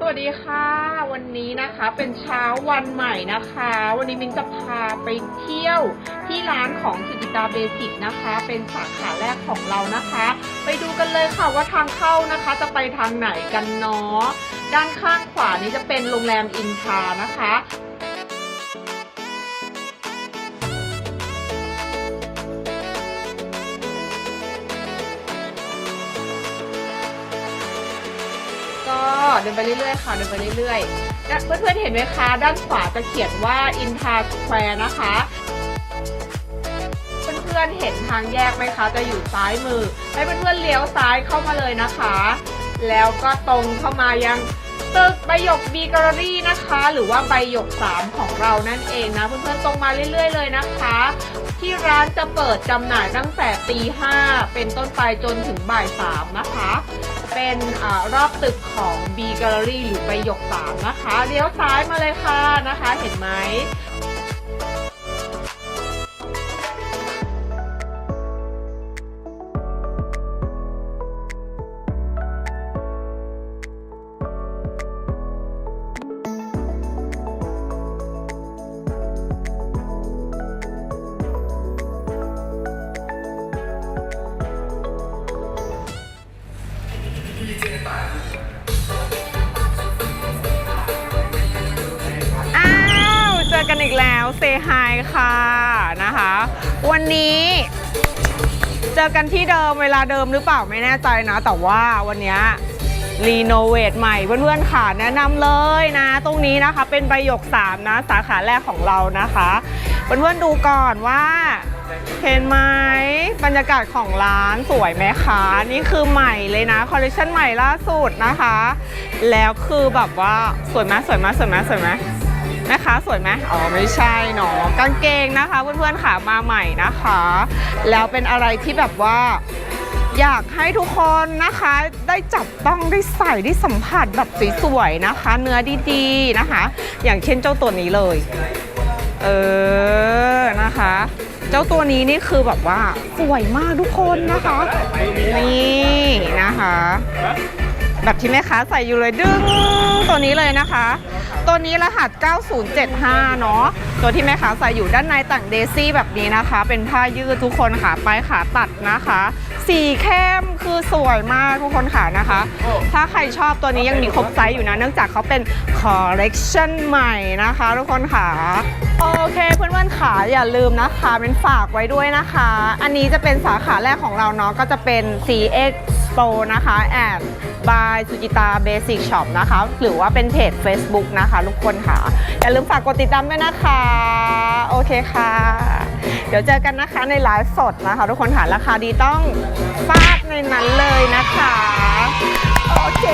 สวัสดีค่ะ วันนี้นะคะเป็นเช้าวันใหม่นะคะ วันนี้มินจะพาไปเที่ยวที่ร้านของสุจิตาเบสิกนะคะ เป็นสาขาแรกของเรานะคะ ไปดูกันเลยค่ะว่าทางเข้านะคะจะไปทางไหนกันเนาะด้านข้างขวานี้จะเป็นโรงแรมอินทานะคะ ก็เดินไปเรื่อยๆค่ะเดินไปเรื่อยๆเพื่อนๆเห็นไหมคะด้านขวาจะเขียนว่าอินทาสแควร์นะคะเพื่อนๆเห็นทางแยกไหมคะ จะอยู่ซ้ายมือ ให้เพื่อนๆเลี้ยวซ้ายเข้ามาเลยนะคะ แล้วก็ตรงเข้ามายัง ตึกใบหยกบีแกลเลอรี่นะคะ หรือว่าใบหยก 3 ของเรานั่นเองนะ เพื่อนๆตรงมาเรื่อยๆเลยนะคะ ที่ร้านจะเปิดจำหน่ายตั้งแต่ตีห้าเป็นต้นไปจนถึงบ่ายสามนะคะ เป็นอรอบตึกของ B Gallery หรือใบหยก 3 นะคะเลี้ยวซ้ายมาเลยค่ะนะคะ เห็นไหม อ้าวเจอกันอีกแล้วเซฮายค่ะนะคะ วันนี้เจอกันที่เดิมเวลาเดิมหรือเปล่าไม่แน่ใจนะ แต่ว่าวันนี้รีโนเวทใหม่เพื่อนๆค่ะแนะนำเลยนะ ตรงนี้นะคะเป็นใบหยก3นะ สาขาแรกของเรานะคะ เพื่อนๆดูก่อนว่า เห็นไหมบรรยากาศของร้านสวยไหมคะ นี่คือใหม่เลยนะคอลเลคชันใหม่ล่าสุดนะคะ แล้วคือแบบว่าสวยไหมสวยไหมสวยไหมสวยไหมแม่ค้าสวยไหมอ๋อไม่ใช่เนาะกางเกงนะคะ เพื่อนๆขามาใหม่นะคะ แล้วเป็นอะไรที่แบบว่าอยากให้ทุกคนนะคะได้จับต้องได้ใส่ได้สัมผัสแบบสวยๆนะคะ เนื้อดีๆนะคะ อย่างเช่นเจ้าตัวนี้เลย เออนะคะ เจ้าตัวนี้นี่คือแบบว่าสวยมากทุกคนนะคะ นี่นะคะ แบบที่แม่ค้าใส่อยู่เลยดึงตัวนี้เลยนะคะ ตัวนี้รหัส 9075 เนาะตัวที่แม่ค้าใส่อยู่ด้านในแต่งเดซี่แบบนี้นะคะ เป็นผ้ายืดทุกคนค่ะปลายขาตัดนะคะ สีเข้มคือสวยมากทุกคนค่ะนะคะ ถ้าใครชอบตัวนี้ยังมีครบไซส์อยู่นะ เนื่องจากเขาเป็นคอลเลกชันใหม่นะคะทุกคนค่ะโอเคเพื่อนๆขาอย่าลืมนะคะเป็นฝากไว้ด้วยนะคะ อันนี้จะเป็นสาขาแรกของเราเนาะก็จะเป็น CX Store นะคะแอดบายสุจิตาเบสิกช็อปนะคะ หรือว่าเป็นเพจ Facebook นะคะทุกคนค่ะ อย่าลืมฝากกดติดตามด้วยนะคะ โอเคค่ะ เดี๋ยวเจอกันนะคะในไลฟ์สดนะคะ ทุกคนค่ะ ราคาดีต้องฟาดในนั้นเลยนะคะ โอเค